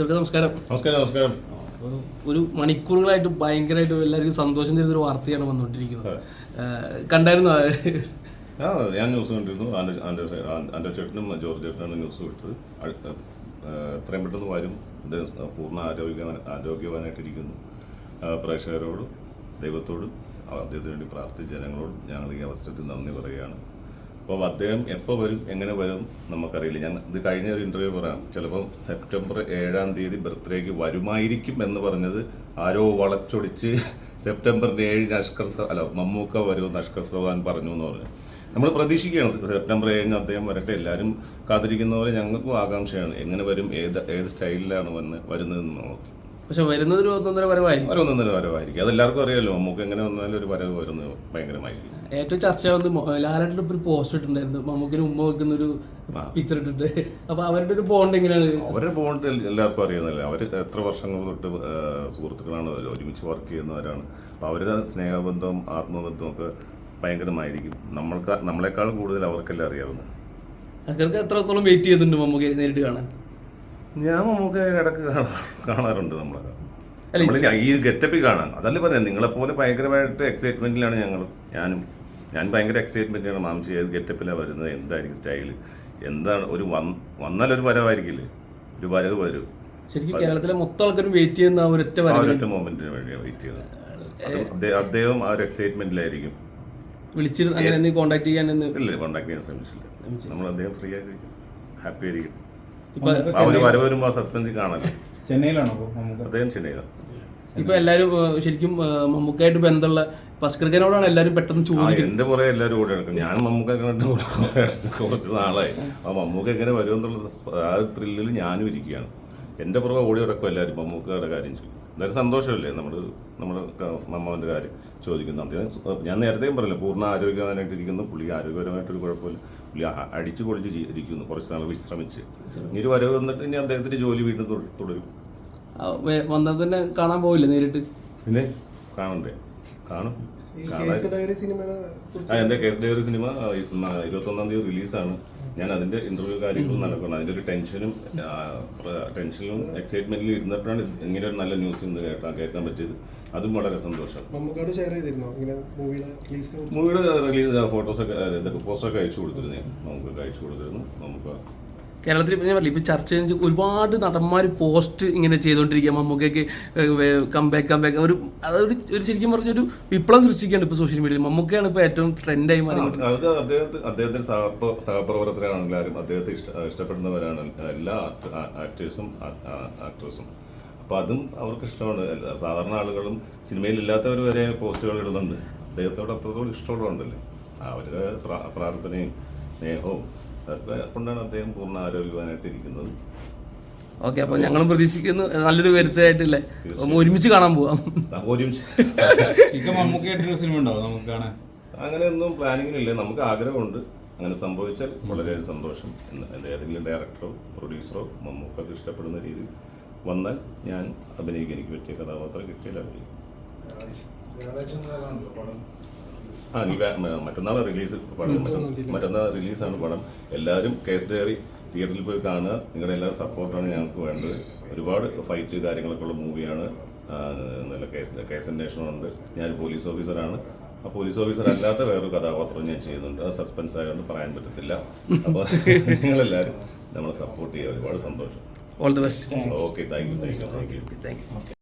ചെറുക്ക നമസ്കാരം. നമസ്കാരം നമസ്കാരം. ഒരു മണിക്കൂറുകളായിട്ട് ഭയങ്കരമായിട്ട് എല്ലാവർക്കും സന്തോഷം തരുന്ന ഒരു വാർത്തയാണ് വന്നുകൊണ്ടിരിക്കുന്നത്. കണ്ടായിരുന്നു ആ ഞാൻ ന്യൂസ് കണ്ടിരുന്നു. ആന്റെ ആന്റെ ചേട്ടനും ജോർജ് ചേട്ടനാണ് ന്യൂസ് വിട്ടത്. എത്രയും പെട്ടെന്ന് വരും. പൂർണ ആരോഗ്യവാന ആരോഗ്യവാനായിട്ടിരിക്കുന്നു. പ്രേക്ഷകരോടും ദൈവത്തോടും അദ്ദേഹത്തിന് വേണ്ടി പ്രാർത്ഥിച്ച ജനങ്ങളോടും ഞങ്ങൾ ഈ അവസരത്തിൽ നന്ദി പറയുകയാണ്. അപ്പോൾ അദ്ദേഹം എപ്പോൾ വരും എങ്ങനെ വരും നമുക്കറിയില്ല. ഞാൻ ഇത് കഴിഞ്ഞ ഒരു ഇന്റർവ്യൂ പറയാം. ചിലപ്പോൾ സെപ്റ്റംബർ ഏഴാം തീയതി ബർത്ത്ഡേക്ക് വരുമായിരിക്കും എന്ന് പറഞ്ഞത് ആരോ വളച്ചൊടിച്ച് സെപ്റ്റംബറിന്റെ ഏഴിന് അഷ്കർ അല്ല മമ്മൂക്ക വരുമെന്ന് അഷ്കർ സവാൻ പറഞ്ഞു എന്ന് പറഞ്ഞു. നമ്മൾ പ്രതീക്ഷിക്കുകയാണ് സെപ്റ്റംബർ ഏഴിന് അദ്ദേഹം വരട്ടെ. എല്ലാവരും കാത്തിരിക്കുന്നവരെ ഞങ്ങൾക്കും ആകാംക്ഷയാണ്. എങ്ങനെ വരും ഏത് ഏത് സ്റ്റൈലിലാണ് വന്ന് വരുന്നതെന്ന് നോക്കി. പക്ഷെ വരുന്നത് ഒരു ഒന്നൊന്നര വരവായിരിക്കും. ഒരു ഒന്നൊന്നര വരവായിരിക്കും. അതെല്ലാവർക്കും അറിയാലോ മമ്മൂക്ക് എങ്ങനെ വന്നാലും ഒരു വരവ് വരുന്നത് ഭയങ്കരമായിരിക്കും. ഏറ്റവും ചർച്ച വന്ന് ലാലായിട്ട് ഒരു പോസ്റ്റ് ഇട്ടിട്ടുണ്ടായിരുന്നു. മമ്മൂക്കിന് ഉമ്മ വെക്കുന്ന ഒരു പിക്ചർ ഇട്ടിട്ട്. അപ്പൊ അവരുടെ ഒരു ബോണ്ട് എങ്ങനെയാണ്? അവരുടെ ബോണ്ട് എല്ലാവർക്കും അറിയുന്നില്ല അവർ എത്ര വർഷങ്ങൾ തൊട്ട് സുഹൃത്തുക്കളാണ് ഒരുമിച്ച് വർക്ക് ചെയ്യുന്നവരാണ്. അപ്പോൾ അവരുടെ സ്നേഹബന്ധവും ആത്മബന്ധവും ഒക്കെ ഭയങ്കരമായിരിക്കും. നമ്മൾക്ക് നമ്മളെക്കാൾ കൂടുതൽ അവർക്കെല്ലാം അറിയാവുന്നത്. അക്കർക്ക് എത്രത്തോളം വെയിറ്റ് ചെയ്യുന്നുണ്ട് മമ്മൂക്കെ നേരിട്ട് കാണാൻ? ഞാൻ നമുക്ക് ഇടയ്ക്ക് കാണാ- കാണാറുണ്ട് നമ്മളൊക്കെ ഈ ഗെറ്റപ്പിൽ കാണാൻ. അതല്ലേ പറയാം നിങ്ങളെപ്പോലെ ഭയങ്കരമായിട്ട് എക്സൈറ്റ്മെന്റിലാണ് ഞങ്ങൾ ഞാനും. ഞാൻ ഭയങ്കര എക്സൈറ്റ്മെന്റിലാണ് മാംസി ഏത് ഗെറ്റപ്പിലാണ് വരുന്നത് എന്തായിരിക്കും സ്റ്റൈൽ എന്താണ് ഒരു വന്നാൽ ഒരു വരവായിരിക്കില്ലേ? ഒരു വരവ് വരും. ശരിക്കും കേരളത്തിലെ മൊത്തം ആൾക്കാരും വെയിറ്റ് ചെയ്യുന്ന ഒരൊറ്റ ഒരൊറ്റ മൊമെന്റിന് വേണ്ടിയാണ് വെയിറ്റ് ചെയ്യുന്നത്. അദ്ദേഹം- ആ ഒരു എക്സൈറ്റ്മെന്റിലായിരിക്കും വിളിച്ചിരുന്നു അങ്ങനെ കോൺടാക്ട് ചെയ്യാൻ ഇല്ല കോൺടാക്ട് ചെയ്യാൻ ശ്രമിച്ചില്ല. നമ്മൾ അദ്ദേഹം ഫ്രീ ആയിരിക്കും ഹാപ്പി ആയിരിക്കും. ഇപ്പൊ ചെന്നൈയിലാണോ എല്ലാരും ശരിക്കും മമ്മൂക്കായിട്ട് ബന്ധമുള്ള പസ്കൃക്കനോടാണ് എല്ലാരും പെട്ടെന്ന് ചോദിക്കുന്നത്. എന്റെ പുറകെ എല്ലാരും കൂടെ നടക്കും. ഞാൻ മമ്മൂക്ക കണ്ടിട്ട് കുറച്ച് നാളായി. ആ മമ്മൂക്ക എങ്ങനെ വരുമെന്നുള്ള ആ ത്രില്ലിൽ ഞാനും ഇരിക്കുകയാണ്. എന്റെ പുറകെ ഓടി നടക്കും എല്ലാവരും മമ്മൂക്കയുടെ കാര്യം ചോദിക്കും. എന്തായാലും സന്തോഷമല്ലേ നമ്മൾ നമ്മുടെ മമ്മവന്റെ കാര്യം ചോദിക്കുന്നു. അദ്ദേഹം ഞാൻ നേരത്തെയും പറഞ്ഞില്ല പൂർണ ആരോഗ്യവാനായിട്ടിരിക്കുന്നു പുള്ളി ആരോഗ്യപരമായിട്ടൊരു കുഴപ്പമില്ല. പുള്ളി അടിച്ചു പൊളിച്ച് ഇരിക്കുന്നു കുറച്ച് നാൾ വിശ്രമിച്ച്. ഇനി ഒരു വരവ് വന്നിട്ട് ഇനി അദ്ദേഹത്തിന്റെ ജോലി വീണ്ടും തുടരും. വന്നാൽ തന്നെ കാണാൻ പോവില്ല നേരിട്ട്? പിന്നെ കാണണ്ടേ? കാണും. കാണാൻ കേസ് ഡയറി എന്റെ കേസ് സിനിമ ഇരുപത്തൊന്നാം തീയതി റിലീസാണ്. ഞാൻ അതിന്റെ ഇന്റർവ്യൂ കാര്യങ്ങളും നടക്കണം അതിന്റെ ഒരു ടെൻഷനും ടെൻഷനിലും എക്സൈറ്റ്മെന്റിലും ഇരുന്നപ്പോഴാണ് ഇങ്ങനെ ഒരു നല്ല ന്യൂസ് ഇന്ന് കേട്ടാ കേൾക്കാൻ പറ്റിയത്. അതും വളരെ സന്തോഷം. മൂവിയുടെ റിലീസ് ഫോട്ടോസൊക്കെ ഇതൊക്കെ പോസ്റ്ററൊക്കെ അയച്ചു കൊടുത്തിരുന്നു. നമുക്ക് അയച്ചു കൊടുത്തിരുന്നു. നമുക്ക് കേരളത്തിൽ ഞാൻ പറയില്ല ഇപ്പോൾ ചർച്ച ചെയ്യുന്ന ഒരുപാട് നടന്മാർ പോസ്റ്റ് ഇങ്ങനെ ചെയ്തുകൊണ്ടിരിക്കുക മമ്മൂക്കയ്ക്ക് കംബാക്ക് കംബാക്ക് ഒരു അതൊരു ഒരു ശരിക്കും പറഞ്ഞൊരു വിപ്ലവം സൃഷ്ടിക്കുകയാണ് ഇപ്പോൾ സോഷ്യൽ മീഡിയയിൽ മമ്മൂക്കയാണ് ഇപ്പോൾ ഏറ്റവും ട്രെൻഡായി മാറി അത് അദ്ദേഹത്തെ അദ്ദേഹത്തിന്റെ സഹപ്ര സഹപ്രവർത്തകരാണെങ്കിലും അദ്ദേഹത്തെ ഇഷ്ട ഇഷ്ടപ്പെടുന്നവരാണ് എല്ലാ ആക്ടേഴ്സും ആക്ട്രസും അപ്പോൾ അതും അവർക്ക് ഇഷ്ടമാണ്. സാധാരണ ആളുകളും സിനിമയിൽ ഇല്ലാത്തവർ വരെ പോസ്റ്റുകൾ ഇടുന്നുണ്ട്. അദ്ദേഹത്തോട് അത്രത്തോളം ഇഷ്ടമുള്ളതുണ്ടല്ലേ അവരുടെ പ്രാർത്ഥനയും സ്നേഹവും കൊണ്ടാണ് അദ്ദേഹം പൂർണ ആരോഗ്യവാനായിട്ട് ഇരിക്കുന്നത്. ഓക്കെ അപ്പൊ ഞങ്ങളും പ്രതീക്ഷിക്കുന്നു. നല്ലൊരു വരുത്തരായിട്ടില്ലേ അപ്പം ഒരുമിച്ച് കാണാൻ പോവാം. ഒരുമിച്ച് ഇല്ല സിനിമ ഉണ്ടാവും നമുക്ക് കാണാൻ അങ്ങനെയൊന്നും പ്ലാനിങ്ങിലില്ല. നമുക്ക് ആഗ്രഹമുണ്ട്. അങ്ങനെ സംഭവിച്ചാൽ വളരെ സന്തോഷം. ഏതെങ്കിലും ഡയറക്ടറോ പ്രൊഡ്യൂസറോ മമ്മൂക്കൊക്കെ ഇഷ്ടപ്പെടുന്ന രീതിയിൽ വന്നാൽ ഞാൻ അഭിനയിക്കാൻ എനിക്ക് പറ്റിയ കഥാപാത്രം കിട്ടിയാൽ അഭിനയിക്കും. ആ നീ വേ- മ- മറ്റന്നാൾ റിലീസ് പടം മറ്റന്നാൾ- റിലീസാണ് പടം. എല്ലാവരും കേസ് ഡയറി തിയേറ്ററിൽ പോയി കാണുക. നിങ്ങളുടെ എല്ലാവരും സപ്പോർട്ടാണ് ഞങ്ങൾക്ക് വേണ്ടത്. ഒരുപാട് ഫൈറ്റ് കാര്യങ്ങളൊക്കെ ഉള്ള മൂവിയാണ്. നല്ല കേസ് കേസ് അന്വേഷണമുണ്ട്. ഞാൻ പോലീസ് ഓഫീസറാണ്. ആ പോലീസ് ഓഫീസർ അല്ലാത്ത വേറൊരു കഥാപാത്രം ഞാൻ ചെയ്യുന്നുണ്ട്. അത് സസ്പെൻസ് ആയതുകൊണ്ട് പറയാൻ പറ്റത്തില്ല. അപ്പോൾ നിങ്ങളെല്ലാവരും നമ്മളെ സപ്പോർട്ട് ചെയ്യുക. ഒരുപാട് സന്തോഷം. All the best okay thank you thank you thank you thank you